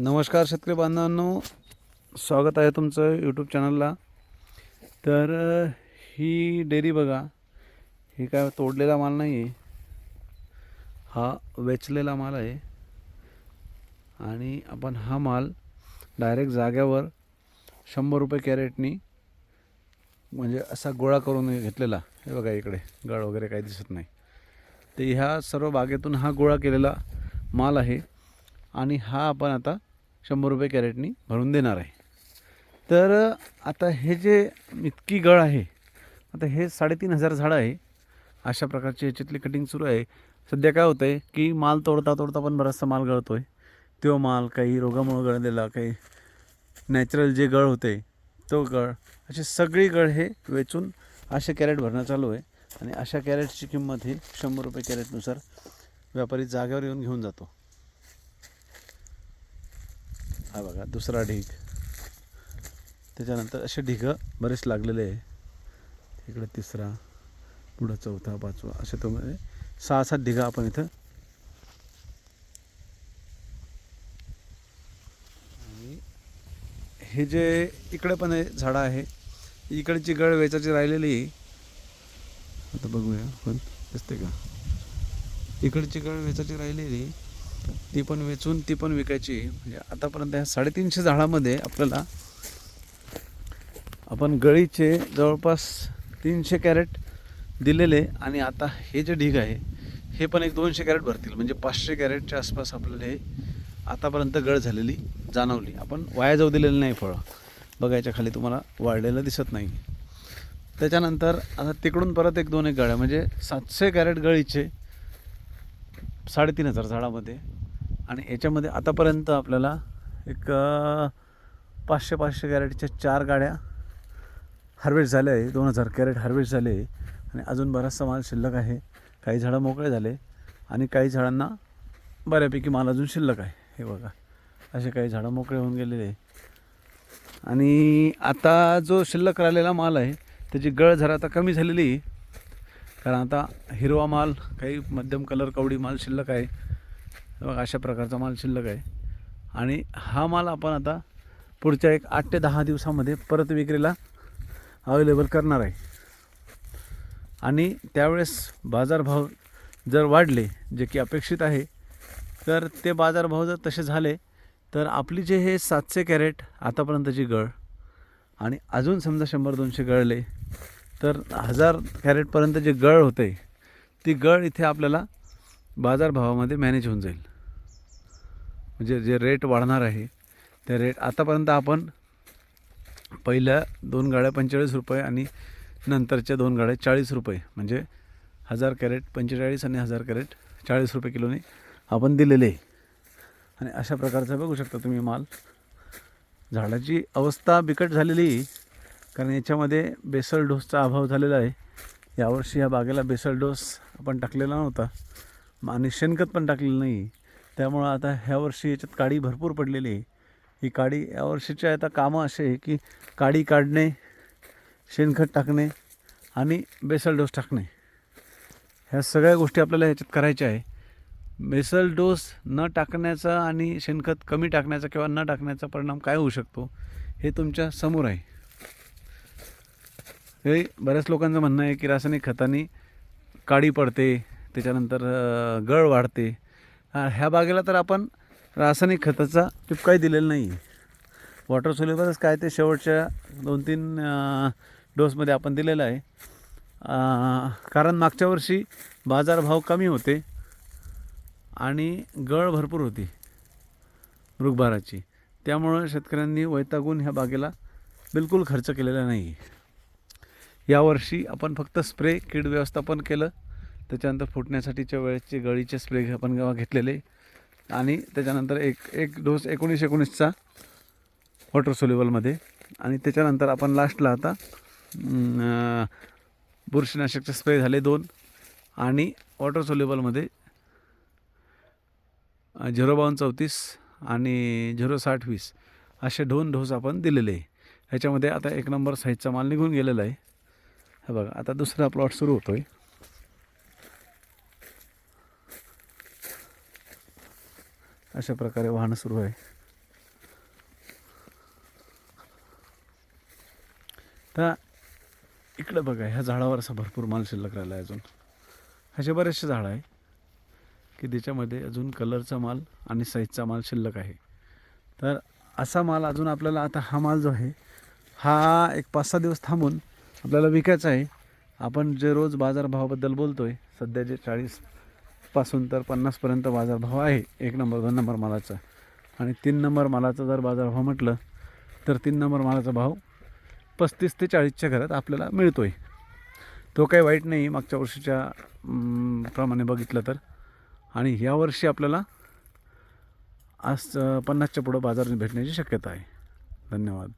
नमस्कार शेतकरी बांधवांनो. स्वागत आहे तुमचं यूट्यूब चॅनलला तर ही डेअरी बघा. ही काय तोडलेला माल नाही आहे हा वेचलेला माल आहे. आणि आपण हा माल डायरेक्ट जाग्यावर शंभर रुपये कॅरेटनी म्हणजे असा गोळा करून घेतलेला. हे बघा इकडे गळ वगैरे काही दिसत नाही. ते ह्या सर्व बागेतून हा गोळा केलेला माल आहे. आणि हा आपण आता शंभर रुपये कॅरेटनी भरून देणार आहे. तर आता हे जे इतकी गळ आहे आता हे साडेतीन हजार झाडं आहे. अशा प्रकारची याच्यातली कटिंग सुरू आहे. सध्या काय होतं आहे की माल तोडता तोडता पण बराचसा माल गळतो आहे तो माल काही रोगामुळं गळलेला काही नॅचरल जे गळ होते तो गळ असे सगळी गळ हे वेचून असे कॅरेट भरणं चालू आहे. आणि अशा कॅरेटची किंमत ही शंभर रुपये कॅरेटनुसार व्यापारी जागेवर येऊन घेऊन जातो. हा बघा दुसरा ढीग. त्याच्यानंतर असे ढिगं बरेच लागलेले आहे. इकडं तिसरा पुढं चौथा पाचवा असे तो म्हणजे सहा सात ढिगा आपण इथं आणि हे जे इकडे पण आहे झाडं आहे इकडची गळ वेचाची राहिलेली आता बघूया पण दिसते का? इकडची गळ वेचाची राहिलेली ती पण वेचून ती पण विकायची. म्हणजे आतापर्यंत ह्या साडेतीनशे झाडामध्ये आपल्याला आपण गळीचे जवळपास तीनशे कॅरेट दिलेले आणि आता हे जे ढीग आहे हे पण एक दोनशे कॅरेट भरतील. म्हणजे पाचशे कॅरेटच्या आसपास आपल्याला हे आतापर्यंत गळ झालेली जाणवली. आपण वाया जाऊ दिलेलं नाही फळं. बघायच्या खाली तुम्हाला वाढलेलं दिसत नाही. त्याच्यानंतर आता तिकडून परत एक दोन एक गळ्या. म्हणजे सातशे कॅरेट गळीचे साडेतीन हजार झाडामध्ये. आणि याच्यामध्ये आतापर्यंत आपल्याला एक पाचशे पाचशे कॅरेटच्या चार गाड्या हार्वेस्ट झाल्या आहे. दोन हजार कॅरेट हार्वेस्ट झाले आहे. आणि अजून बराचसा माल शिल्लक आहे. काही झाडं मोकळे झाले आणि काही झाडांना बऱ्यापैकी माल अजून शिल्लक आहे. हे बघा. असे काही झाडं मोकळे होऊन गेलेले आहे. आणि आता जो शिल्लक राहिलेला माल आहे त्याची गळ जरा आता कमी झालेली आहे. कारण आता हिरवा माल काही मध्यम कलर कवडी माल शिल्लक आहे. बघा अशा प्रकारचा माल शिल्लक आहे. आणि हा माल आपण आता पुढच्या एक आठ ते दहा दिवसामध्ये परत विक्रीला अवेलेबल करणार आहे. आणि त्यावेळेस बाजारभाव जर वाढले जे की अपेक्षित आहे तर ते बाजारभाव जर तसे झाले तर आपली जे हे सातशे कॅरेट आतापर्यंतची गळ आणि अजून समजा शंभर दोनशे गळले तर हजार कॅरेटपर्यंत जे गळ होते ती गळ इथे आपल्याला बाजारभावामध्ये मॅनेज होऊन जाईल. म्हणजे जे रेट वाढणार आहे ते रेट आतापर्यंत आपण पहिल्या दोन गाड्या पंचेचाळीस रुपये आणि नंतरच्या दोन गाड्या चाळीस रुपये म्हणजे हजार कॅरेट पंचेचाळीस आणि हजार कॅरेट चाळीस रुपये किलोने आपण दिलेले आहे. आणि अशा प्रकारचा बघू शकता तुम्ही माल. झाडाची अवस्था बिकट झालेली आहे. कारण याच्यामध्ये बेसल डोसचा अभाव झालेला आहे. यावर्षी या बागेला बेसल डोस आपण टाकलेला नव्हता. आणि शेणखत पण टाकलेलं नाही. त्यामुळं आता ह्या वर्षी याच्यात काडी भरपूर पडलेली आहे. ही काडी यावर्षीची आता कामं असे आहे की काडी काढणे शेणखत टाकणे आणि बेसल डोस टाकणे. ह्या सगळ्या गोष्टी आपल्याला ह्याच्यात करायच्या आहे. बेसल डोस न टाकण्याचा आणि शेणखत कमी टाकण्याचा किंवा न टाकण्याचा परिणाम काय होऊ शकतो हे तुमच्यासमोर आहे. हे बऱ्याच लोकांचं म्हणणं आहे की रासायनिक खताने काडी पडते त्याच्यानंतर गळ वाढते. ह्या बागेला तर आपण रासायनिक खताचा टिप काही दिलेला नाही आहे वॉटर सोल्युबलच काय ते शेवटच्या दोन तीन डोसमध्ये आपण दिलेलं आहे. कारण मागच्या वर्षी बाजारभाव कमी होते आणि गळ भरपूर होती मृगभाराची त्यामुळं शेतकऱ्यांनी वैतागून ह्या बागेला बिलकुल खर्च केलेला नाही आहे यावर्षी आपण फक्त स्प्रे कीड व्यवस्थापन केलं. त्याच्यानंतर फुटण्यासाठीच्या वेळेचे गळीचे स्प्रे आपण घेतलेले. आणि त्याच्यानंतर एक एक डोस एकोणीस एकोणीसचा वॉटर सोल्युबलमध्ये आणि त्याच्यानंतर आपण लास्टला आता बुरशीनाशकचे स्प्रे झाले दोन. आणि वॉटर सोल्युबलमध्ये झिरो बावन्न चौतीस आणि झिरो साठ वीस असे दोन डोस आपण दिलेले. आहे ह्याच्यामध्ये आता एक नंबर साईजचा माल निघून गेलेला आहे. हे बघा आता दुसरा प्लॉट सुरू होतोय. अशा प्रकारे वाहनं सुरू आहे. तर इकडं बघा ह्या झाडावर असा भरपूर माल शिल्लक राहिला आहे अजून. असे बरेचसे झाडं आहे की त्याच्यामध्ये अजून कलरचा माल आणि साईजचा माल शिल्लक आहे. तर असा माल अजून आपल्याला आता हा माल जो आहे हा एक पाच सहा दिवस थांबून आपल्याला विकायचं आहे. आपण जे रोज बाजारभावाबद्दल बोलतो आहे सध्या जे चाळीसपासून तर पन्नासपर्यंत बाजारभाव आहे एक नंबर दोन नंबर मालाचा. आणि तीन नंबर मालाचा जर बाजारभाव म्हटलं तर तीन नंबर मालाचा भाव पस्तीस ते चाळीसच्या घरात आपल्याला मिळतो आहे तो काही वाईट नाही मागच्या वर्षीच्या प्रमाणे बघितलं तर. आणि यावर्षी आपल्याला आज पन्नासच्या पुढं बाजार भेटण्याची शक्यता आहे. धन्यवाद.